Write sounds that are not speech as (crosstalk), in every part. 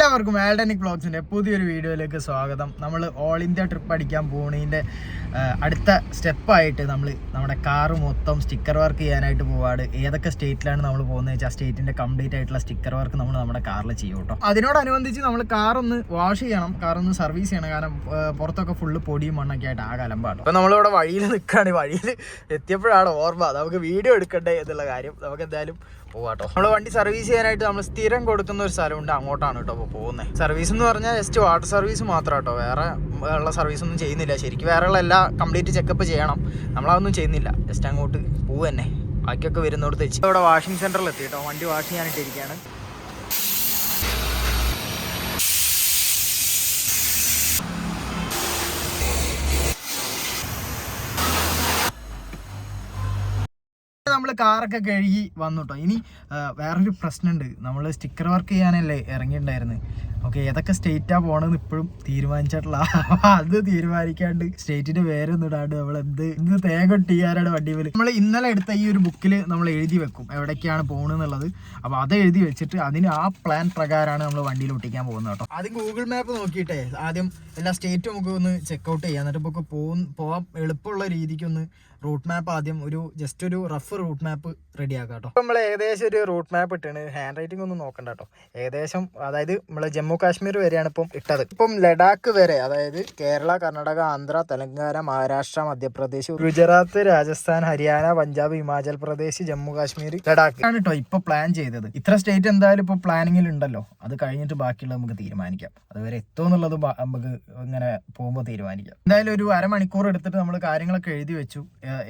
എല്ലാവർക്കും ആൽഡനിക് ബ്ലോഗ്സിന്റെ പുതിയൊരു വീഡിയോയിലേക്ക് സ്വാഗതം. നമ്മൾ ഓൾ ഇന്ത്യ ട്രിപ്പ് അടിക്കാൻ പോണതിന്റെ അടുത്ത സ്റ്റെപ്പായിട്ട് നമ്മൾ നമ്മുടെ കാറ് മൊത്തം സ്റ്റിക്കർ വർക്ക് ചെയ്യാനായിട്ട് പോവാട് ഏതൊക്കെ സ്റ്റേറ്റിലാണ് നമ്മൾ പോകുന്നത് വെച്ചാൽ ആ സ്റ്റേറ്റിന്റെ കംപ്ലീറ്റ് ആയിട്ടുള്ള സ്റ്റിക്കർ വർക്ക് നമ്മൾ നമ്മുടെ കാറിൽ ചെയ്യും കേട്ടോ. അതിനോടനുബന്ധിച്ച് നമ്മൾ കാറൊന്ന് വാഷ് ചെയ്യണം കാറൊന്ന് സർവീസ് ചെയ്യണം. കാരണം പുറത്തൊക്കെ ഫുള്ള് പൊടിയും മണ്ണൊക്കെ ആയിട്ട് ആ കലമ്പാണ് അപ്പോൾ നമ്മളിവിടെ വഴിയിൽ നിൽക്കുകയാണ് വഴിയിൽ എത്തിയപ്പോഴാണ് ഓർമ്മ. നമുക്ക് വീഡിയോ എടുക്കണ്ടേ എന്നുള്ള കാര്യം. നമുക്ക് എന്തായാലും പോവാട്ടോ. നമ്മൾ വണ്ടി സർവീസ് ചെയ്യാനായിട്ട് നമ്മൾ സ്ഥിരം കൊടുക്കുന്ന ഒരു സ്ഥലമുണ്ട് അങ്ങോട്ടാണ് കേട്ടോ പോകുന്നത് സർവീസ് എന്ന് പറഞ്ഞാൽ ജസ്റ്റ് വാട്ടർ സർവീസ് മാത്രം കേട്ടോ വേറെ ഉള്ള സർവീസ് ഒന്നും ചെയ്യുന്നില്ല. ശരിക്കും വേറെ ഉള്ള എല്ലാ കംപ്ലീറ്റ് ചെക്കപ്പ് ചെയ്യണം. നമ്മളതൊന്നും ചെയ്യുന്നില്ല. ജസ്റ്റ് അങ്ങോട്ട് പോവുക തന്നെ ബാക്കിയൊക്കെ വരുന്നിടത്ത് വെച്ച് ഇവിടെ വാഷിംഗ് സെന്ററിൽ എത്തി കേട്ടോ വണ്ടി വാഷ് ചെയ്യാനായിട്ട് നമ്മൾ കാറൊക്കെ കഴുകി വന്നു കേട്ടോ ഇനി വേറൊരു പ്രശ്നമുണ്ട് നമ്മൾ സ്റ്റിക്കർ വർക്ക് ചെയ്യാനല്ലേ ഇറങ്ങിയിട്ടുണ്ടായിരുന്നു ഓക്കെ ഏതൊക്കെ സ്റ്റേറ്റാ പോണെന്ന് ഇപ്പോഴും തീരുമാനിച്ചിട്ടുള്ള അത് തീരുമാനിക്കാണ്ട് സ്റ്റേറ്റിന്റെ പേരൊന്നും ഇടാണ്ട് നമ്മൾ എന്ത് ഇന്ന് തേങ്ങ ചെയ്യാനാണ് വണ്ടി പോലെ നമ്മൾ ഇന്നലെ എടുത്ത ഈ ഒരു ബുക്കിൽ നമ്മൾ എഴുതി വെക്കും എവിടേക്കാണ് പോകുന്നത് അപ്പൊ അത് എഴുതി വെച്ചിട്ട് അതിന് ആ പ്ലാൻ പ്രകാരമാണ് നമ്മൾ വണ്ടിയിൽ ഒട്ടിക്കാൻ പോകുന്നത് കേട്ടോ. ആദ്യം ഗൂഗിൾ മാപ്പ് നോക്കിയിട്ടേ ആദ്യം എല്ലാ സ്റ്റേറ്റും നമുക്ക് ഒന്ന് ചെക്കൗട്ട് ചെയ്യാം. എന്നിട്ട് ഇപ്പോൾ പോകും പോവാം എളുപ്പമുള്ള രീതിക്ക് ഒന്ന് റൂട്ട് മാപ്പ് ആദ്യം ഒരു ജസ്റ്റ് ഒരു റഫ് റൂട്ട് മാപ്പ് റെഡി ആക്കാം കേട്ടോ. നമ്മൾ ഏകദേശം ഒരു റൂട്ട് മാപ്പ് ഇട്ടാണ്. ഹാൻഡ് റൈറ്റിംഗ് ഒന്ന് നോക്കണ്ട കേട്ടോ. ഏകദേശം അതായത് നമ്മൾ ജമ്മു കാശ്മീർ വരെയാണ് ഇപ്പം ഇട്ടത്. ഇപ്പം ലഡാക്ക് വരെ അതായത് കേരള കർണാടക ആന്ധ്ര തെലങ്കാന മഹാരാഷ്ട്ര മധ്യപ്രദേശ് ഗുജറാത്ത് രാജസ്ഥാൻ ഹരിയാന പഞ്ചാബ് ഹിമാചൽ പ്രദേശ് ജമ്മു കാശ്മീർ ലഡാക്ക്. ആണ് കേട്ടോ ഇപ്പൊ പ്ലാൻ ചെയ്തത്. ഇത്ര സ്റ്റേറ്റ് എന്തായാലും ഇപ്പൊ പ്ലാനിങ്ങിൽ ഉണ്ടല്ലോ. അത് കഴിഞ്ഞിട്ട് ബാക്കിയുള്ളത് നമുക്ക് തീരുമാനിക്കാം. അതുവരെ എത്തും എന്നുള്ളത് നമുക്ക് ഇങ്ങനെ പോകുമ്പോൾ തീരുമാനിക്കാം. എന്തായാലും ഒരു അരമണിക്കൂർ എടുത്തിട്ട് നമ്മൾ കാര്യങ്ങളൊക്കെ എഴുതി വെച്ചു.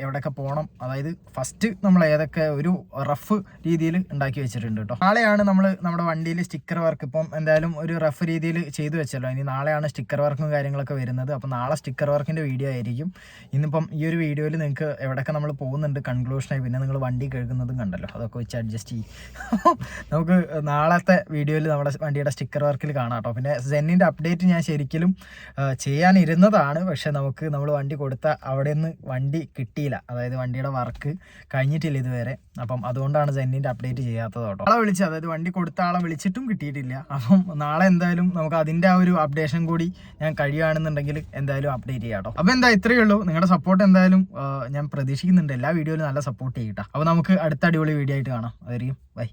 എവിടെയൊക്കെ പോകണം അതായത് ഫസ്റ്റ് നമ്മൾ ഏതൊക്കെ ഒരു റഫ് രീതിയിൽ ഉണ്ടാക്കി വെച്ചിട്ടുണ്ട് കേട്ടോ നാളെയാണ് നമ്മൾ നമ്മുടെ വണ്ടിയിൽ സ്റ്റിക്കർ വർക്ക് ഇപ്പം എന്തായാലും റഫ് രീതിയിൽ ചെയ്തു വെച്ചല്ലോ. ഇനി നാളെയാണ് സ്റ്റിക്കർ വർക്കും കാര്യങ്ങളൊക്കെ വരുന്നത്. അപ്പോൾ നാളെ സ്റ്റിക്കർ വർക്കിന്റെ വീഡിയോ ആയിരിക്കും. ഇന്നിപ്പം ഈ ഒരു വീഡിയോയിൽ നിങ്ങൾക്ക് എവിടെയൊക്കെ നമ്മൾ പോകുന്നുണ്ട് കൺക്ലൂഷനായി പിന്നെ നിങ്ങൾ വണ്ടി കഴുകുന്നതും കണ്ടല്ലോ. അതൊക്കെ വെച്ച് അഡ്ജസ്റ്റ് ചെയ്യും. (laughs) നമുക്ക് നാളത്തെ വീഡിയോയിൽ നമ്മുടെ വണ്ടിയുടെ സ്റ്റിക്കർ വർക്കിൽ കാണാം കേട്ടോ. പിന്നെ സെന്നിന്റെ അപ്ഡേറ്റ് ഞാൻ ശരിക്കും ചെയ്യാനിരുന്നതാണ്. പക്ഷേ നമുക്ക് നമ്മൾ വണ്ടി കൊടുത്ത അവിടെ നിന്ന് വണ്ടി കിട്ടിയില്ല. അതായത് വണ്ടിയുടെ വർക്ക് കഴിഞ്ഞിട്ടില്ല ഇതുവരെ. അപ്പം അതുകൊണ്ടാണ് സെന്നിന്റെ അപ്ഡേറ്റ് ചെയ്യാത്തത് കേട്ടോ. ആളെ വിളിച്ച് അതായത് വണ്ടി കൊടുത്ത ആളെ വിളിച്ചിട്ടും കിട്ടിയിട്ടില്ല. അപ്പം നാളെ എന്തായാലും നമുക്ക് അതിന്റെ ആ ഒരു അപ്ഡേഷൻ കൂടി ഞാൻ കഴിയുകയാണെന്നുണ്ടെങ്കിൽ എന്തായാലും അപ്ഡേറ്റ് ചെയ്യാം കേട്ടോ അപ്പോൾ എന്താ ഇത്രയേ ഉള്ളൂ. നിങ്ങളുടെ സപ്പോർട്ട് എന്തായാലും ഞാൻ പ്രതീക്ഷിക്കുന്നുണ്ട്. എല്ലാ വീഡിയോയിലും നല്ല സപ്പോർട്ട് ചെയ്യട്ടോ. അപ്പോൾ നമുക്ക് അടുത്ത അടിപൊളി വീഡിയോ ആയിട്ട് കാണാം. അതായിരിക്കും ബൈ.